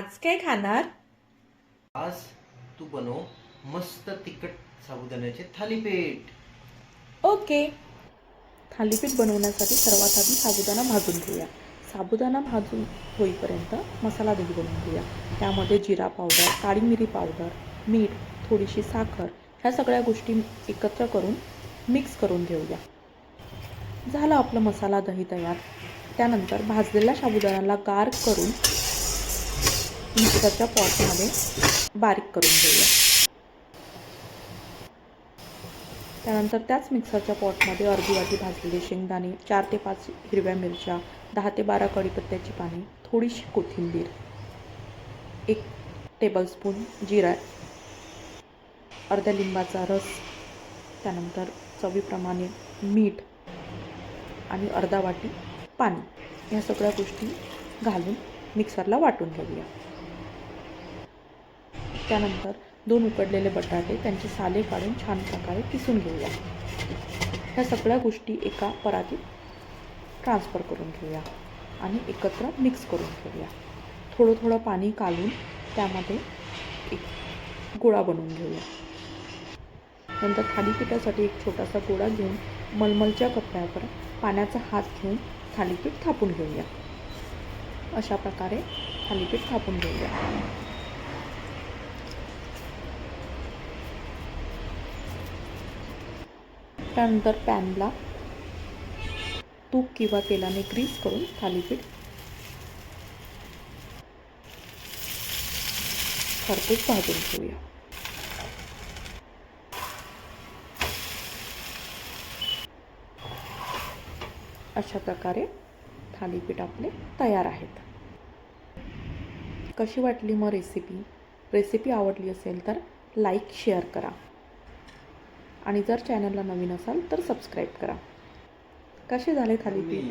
आज काय खाणार? आज तू बनव मस्त तिखट साबुदाण्याचे थालीपीठ. ओके. थालीपीठ बनवण्यासाठी सर्वात आधी साबुदाणा भाजून घेऊया. साबुदाणा भाजून होईपर्यंत मसाला दही बनवून घेऊया. त्यामध्ये जिरा पावडर काळी मिरी पावडर मीठ थोडीशी साखर ह्या सगळ्या गोष्टी एकत्र करून मिक्स करून घेऊया. झालं आपलं मसाला दही तयार. त्यानंतर भाजलेल्या साबुदाण्याला गार करून मिक्सरच्या पॉटमध्ये बारीक करून घेऊया. त्यानंतर त्याच मिक्सरच्या पॉटमध्ये अर्धी वाटी भाजलेले शेंगदाणे चार ते पाच हिरव्या मिरच्या दहा ते बारा कढीपत्त्याची पाने थोडीशी कोथिंबीर एक टेबलस्पून जिरा अर्ध्या लिंबाचा रस त्यानंतर चवीप्रमाणे मीठ आणि अर्धा वाटी पाणी. ह्या सगळ्या गोष्टी घालून मिक्सरला वाटून घेऊया. त्यानंतर दोन उकडलेले बटाटे त्यांचे साले काढून छान प्रकारे किसून घेऊया. ह्या सगळ्या गोष्टी एका परातीत ट्रान्सफर करून घेऊया आणि एकत्र मिक्स करून घेऊया. थोडं थोडं पाणी काढून त्यामध्ये एक गोळा बनवून घेऊया. नंतर थालीपीठासाठी एक छोटासा गोळा घेऊन मलमलच्या कपड्यावर पाण्याचा हात घेऊन थालीपीठ थापून घेऊया. अशा प्रकारे थालीपीठ थापून घेऊया. त्यानंतर पॅनला तूप किंवा तेलाने ग्रीस करून थालीपीठ खरपूस भाजून घेऊया. अशा प्रकारे थालीपीठ आपले तयार आहेत. कशी वाटली मग रेसिपी रेसिपी आवडली असेल तर लाईक शेअर करा. आणि जर चॅनलला नवीन असाल तर सबस्क्राईब करा. कसे झाले थालीपीठ